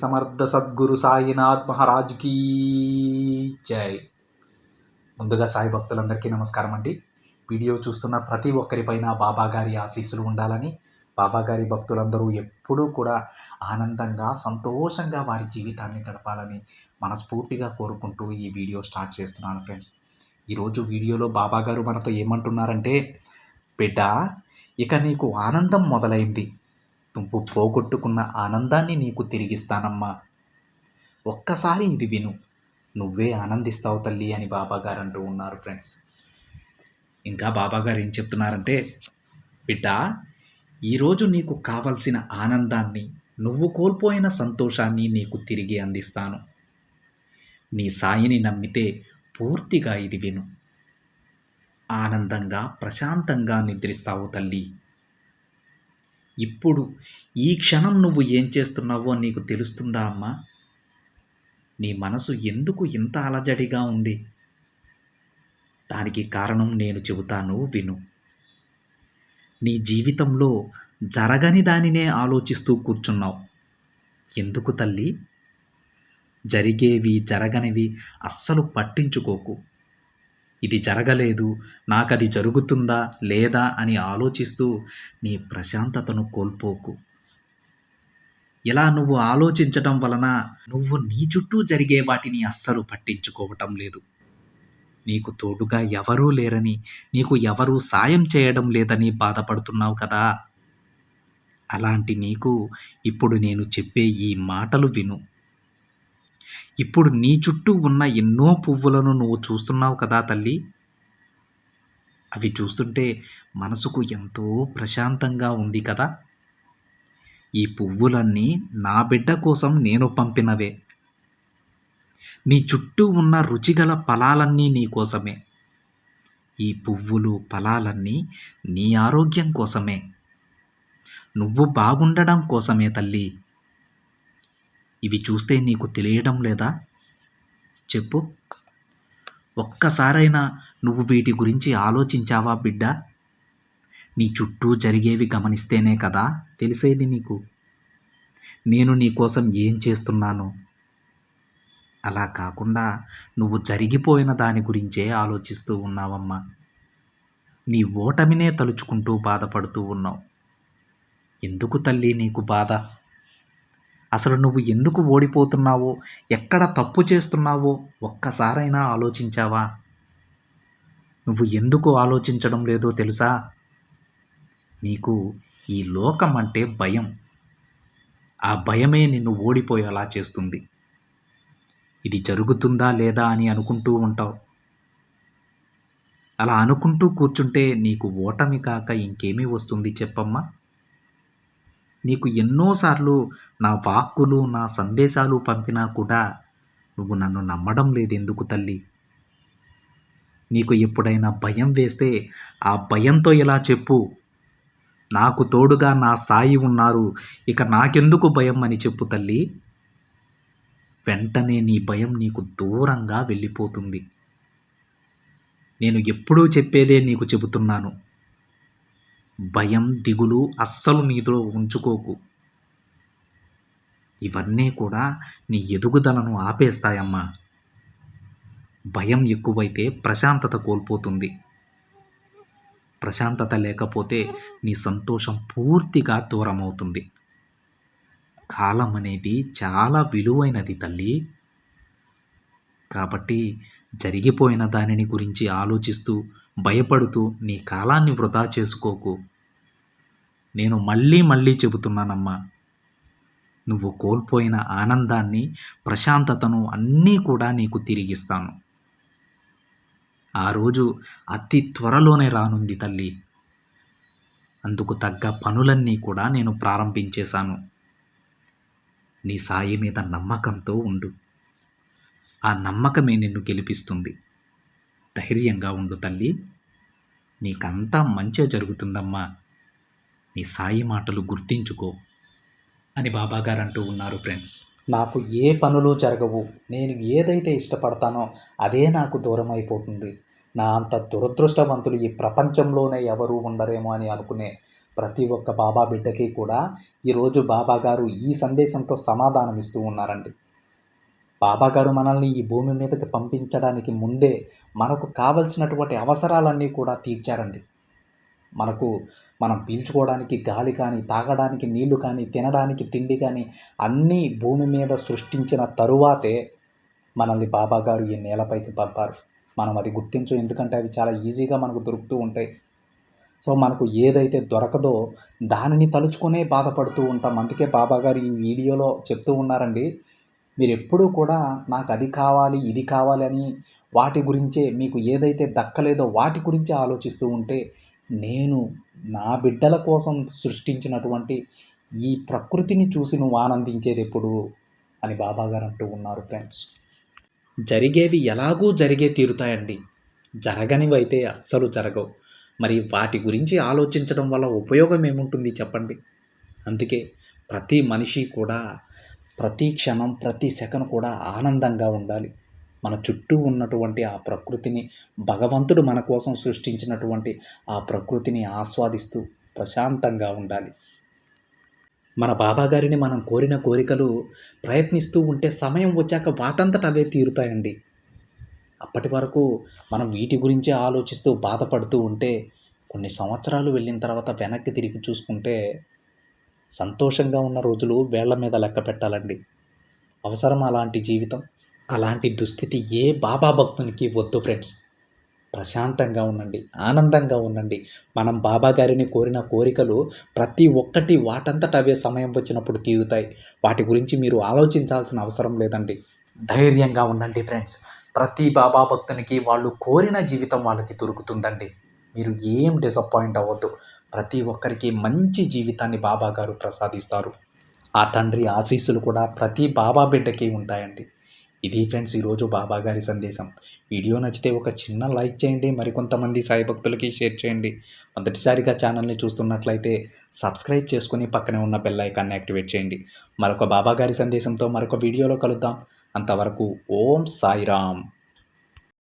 సమర్థ సద్గురు సాయినాథ్ మహారాజ్ కీ జై. ముందుగా సాయి భక్తులందరికీ నమస్కారం అండి. వీడియో చూస్తున్న ప్రతి ఒక్కరిపైన బాబాగారి ఆశీస్సులు ఉండాలని బాబాగారి భక్తులందరూ ఎప్పుడూ కూడా ఆనందంగా సంతోషంగా వారి జీవితాన్ని గడపాలని మనస్ఫూర్తిగా కోరుకుంటూ ఈ వీడియో స్టార్ట్ చేస్తున్నాను ఫ్రెండ్స్. ఈరోజు వీడియోలో బాబాగారు మనతో ఏమంటున్నారంటే బిడ్డ ఇక నీకు ఆనందం మొదలైంది. నువ్వు పోగొట్టుకున్న ఆనందాన్ని నీకు తిరిగిస్తానమ్మా. ఒక్కసారి ఇది విను. నువ్వే ఆనందిస్తావు తల్లి అని బాబాగారు అంటూ ఉన్నారు ఫ్రెండ్స్. ఇంకా బాబాగారు ఏం చెప్తున్నారంటే బిడ్డ ఈరోజు నీకు కావలసిన ఆనందాన్ని నువ్వు కోల్పోయిన సంతోషాన్ని నీకు తిరిగి అందిస్తాను. నీ సాయిని నమ్మితే పూర్తిగా ఇది విను. ఆనందంగా ప్రశాంతంగా నిద్రిస్తావు తల్లి. ఇప్పుడు ఈ క్షణం నువ్వు ఏం చేస్తున్నావో నీకు తెలుస్తుందా అమ్మా? నీ మనసు ఎందుకు ఇంత అలజడిగా ఉంది? దానికి కారణం నేను చెబుతాను విను. నీ జీవితంలో జరగని దానినే ఆలోచిస్తూ కూర్చున్నావు. ఎందుకు తల్లి? జరిగేవి జరగనివి అస్సలు పట్టించుకోకు. ఇది జరగలేదు నాకది జరుగుతుందా లేదా అని ఆలోచిస్తూ నీ ప్రశాంతతను కోల్పోకు. ఇలా నువ్వు ఆలోచించటం వలన నువ్వు నీ చుట్టూ జరిగే వాటిని అస్సలు పట్టించుకోవటం లేదు. నీకు తోడుగా ఎవరూ లేరని నీకు ఎవరూ సాయం చేయడం లేదని బాధపడుతున్నావు కదా? అలాంటి నీకు ఇప్పుడు నేను చెప్పే ఈ మాటలు విను. ఇప్పుడు నీ చుట్టూ ఉన్న ఎన్నో పువ్వులను నువ్వు చూస్తున్నావు కదా తల్లి. అవి చూస్తుంటే మనసుకు ఎంతో ప్రశాంతంగా ఉంది కదా. ఈ పువ్వులన్నీ నా బిడ్డ కోసం నేను పంపినవే. నీ చుట్టూ ఉన్న రుచిగల ఫలాలన్నీ నీ కోసమే. ఈ పువ్వులు ఫలాలన్నీ నీ ఆరోగ్యం కోసమే. నువ్వు బాగుండడం కోసమే తల్లి. ఇవి చూస్తే నీకు తెలియడం లేదా? చెప్పు. ఒక్కసారైనా నువ్వు వీటి గురించి ఆలోచించావా బిడ్డ? నీ చుట్టూ జరిగేవి గమనిస్తేనే కదా తెలిసేది నీకు. నేను నీకోసం ఏం చేస్తున్నాను? అలా కాకుండా నువ్వు జరిగిపోయిన దాని గురించే ఆలోచిస్తూ ఉన్నావమ్మా. నీ ఓటమినే తలుచుకుంటూ బాధపడుతూ ఉన్నావు. ఎందుకు తల్లి నీకు బాధ? అసలు నువ్వు ఎందుకు ఓడిపోతున్నావో ఎక్కడ తప్పు చేస్తున్నావో ఒక్కసారైనా ఆలోచించావా? నువ్వు ఎందుకు ఆలోచించడం లేదో తెలుసా? నీకు ఈ లోకం అంటే భయం. ఆ భయమే నిన్ను ఓడిపోయేలా చేస్తుంది. ఇది జరుగుతుందా లేదా అని అనుకుంటూ ఉంటావు. అలా అనుకుంటూ కూర్చుంటే నీకు ఓటమి కాక ఇంకేమీ వస్తుంది చెప్పమ్మా? నీకు ఎన్నోసార్లు నా వాక్కులు నా సందేశాలు పంపినా కూడా నువ్వు నన్ను నమ్మడం లేదు ఎందుకు తల్లి? నీకు ఎప్పుడైనా భయం వేస్తే ఆ భయంతో ఇలా చెప్పు? నాకు తోడుగా నా సాయి ఉన్నారు ఇక నాకెందుకు భయం అని చెప్పు తల్లి. వెంటనే నీ భయం నీకు దూరంగా వెళ్ళిపోతుంది. నేను ఎప్పుడూ చెప్పేదే నీకు చెబుతున్నాను. భయం దిగులు అస్సలు నీతో ఉంచుకోకు. ఇవన్నీ కూడా నీ ఎదుగుదలను ఆపేస్తాయమ్మా. భయం ఎక్కువైతే ప్రశాంతత కోల్పోతుంది. ప్రశాంతత లేకపోతే నీ సంతోషం పూర్తిగా దూరం అవుతుంది కాలం అనేది చాలా విలువైనది తల్లి. కాబట్టి జరిగిపోయిన దానిని గురించి ఆలోచిస్తూ భయపడుతూ నీ కాలాన్ని వృధా చేసుకోకు. నేను మళ్ళీ మళ్ళీ చెబుతున్నానమ్మా. నువ్వు కోల్పోయిన ఆనందాన్ని ప్రశాంతతను అన్నీ కూడా నీకు తిరిగిస్తాను. ఆ రోజు అతి త్వరలోనే రానుంది తల్లి. అందుకు తగ్గ పనులన్నీ కూడా నేను ప్రారంభించేశాను. నీ సాయి మీద నమ్మకంతో ఉండు. ఆ నమ్మకమే నిన్ను గెలిపిస్తుంది. ధైర్యంగా ఉండు తల్లి. నీకంతా మంచిగా జరుగుతుందమ్మా. నీ సాయి మాటలు గుర్తించుకో అని బాబాగారు అంటూ ఉన్నారు ఫ్రెండ్స్. నాకు ఏ పనులు జరగవు. నేను ఏదైతే ఇష్టపడతానో అదే నాకు దూరం అయిపోతుంది నా అంత దురదృష్టవంతులు ఈ ప్రపంచంలోనే ఎవరు ఉండరేమో అని అనుకునే ప్రతి ఒక్క బాబా బిడ్డకి కూడా ఈరోజు బాబా గారు ఈ సందేశంతో సమాధానం ఇస్తూ ఉన్నారండి. బాబా గారు మనల్ని ఈ భూమి మీదకి పంపించడానికి ముందే మనకు కావలసినటువంటి అవసరాలన్నీ కూడా తీర్చారండి. మనకు మనం పీల్చుకోవడానికి గాలి కానీ తాగడానికి నీళ్ళు కానీ తినడానికి తిండి కానీ అన్నీ భూమి మీద సృష్టించిన తరువాతే మనల్ని బాబా గారు ఈ నేలపైకి పంపారు. మనం అది గుర్తించు ఎందుకంటే అవి చాలా ఈజీగా మనకు దొరుకుతూ ఉంటాయి. సో మనకు ఏదైతే దొరకదో దానిని తలుచుకునే బాధపడుతూ ఉంటాం. అందుకే బాబా గారు ఈ వీడియోలో చెప్తూ ఉన్నారండి మీరు ఎప్పుడూ కూడా నాకు అది కావాలి ఇది కావాలి అని వాటి గురించే మీకు ఏదైతే దక్కలేదో వాటి గురించే ఆలోచిస్తూ ఉంటే నేను నా బిడ్డల కోసం సృష్టించినటువంటి ఈ ప్రకృతిని చూసి నువ్వు ఆనందించేది ఎప్పుడు? అని బాబాగారు అంటూ ఉన్నారు ఫ్రెండ్స్. జరిగేవి ఎలాగూ జరిగే తీరుతాయండి. జరగనివైతే అస్సలు జరగవు. మరి వాటి గురించి ఆలోచించడం వల్ల ఉపయోగం ఏముంటుంది చెప్పండి? అందుకే ప్రతి మనిషి కూడా ప్రతి క్షణం ప్రతి సెకండ్ కూడా ఆనందంగా ఉండాలి. మన చుట్టూ ఉన్నటువంటి ఆ ప్రకృతిని భగవంతుడు మన కోసం సృష్టించినటువంటి ఆ ప్రకృతిని ఆస్వాదిస్తూ ప్రశాంతంగా ఉండాలి. మన బాబా గారిని మనం కోరిన కోరికలు ప్రయత్నిస్తూ ఉంటే సమయం వచ్చాక వాటంతట అవే తీరుతాయండి. అప్పటి వరకు మనం వీటి గురించే ఆలోచిస్తూ బాధపడుతూ ఉంటే కొన్ని సంవత్సరాలు వెళ్ళిన తర్వాత వెనక్కి తిరిగి చూసుకుంటే సంతోషంగా ఉన్న రోజులు వేళ్ళ మీద లెక్క పెట్టాలండి. అవసరం అలాంటి జీవితం అలాంటి దుస్థితి ఏ బాబా భక్తునికి వద్దు ఫ్రెండ్స్. ప్రశాంతంగా ఉండండి ఆనందంగా ఉండండి. మనం బాబా గారిని కోరిన కోరికలు ప్రతి ఒక్కటి వాటంతట అవే సమయం వచ్చినప్పుడు తీరుతాయి. వాటి గురించి మీరు ఆలోచించాల్సిన అవసరం లేదండి. ధైర్యంగా ఉండండి ఫ్రెండ్స్. ప్రతి బాబా భక్తునికి వాళ్ళు కోరిన జీవితం వాళ్ళకి దొరుకుతుందండి. మీరు ఏం డిసప్పాయింట్ అవ్వద్దు. ప్రతి ఒక్కరికి మంచి జీవితాన్ని బాబా గారు ప్రసాదిస్తారు. ఆ తండ్రి ఆశీస్సులు కూడా ప్రతి బాబా బిడ్డకి ఉంటాయండి. ఇది ఫ్రెండ్స్ ఈరోజు బాబా గారి సందేశం. వీడియో నచ్చితే ఒక చిన్న లైక్ చేయండి మరికొంతమంది సాయి భక్తులకి షేర్ చేయండి. మొదటిసారిగా ఛానల్ని చూస్తున్నట్లయితే సబ్స్క్రైబ్ చేసుకుని పక్కనే ఉన్న బెల్ ఐకాన్ని యాక్టివేట్ చేయండి. మరొక బాబా గారి సందేశంతో మరొక వీడియోలో కలుద్దాం. అంతవరకు ఓం సాయిరామ్.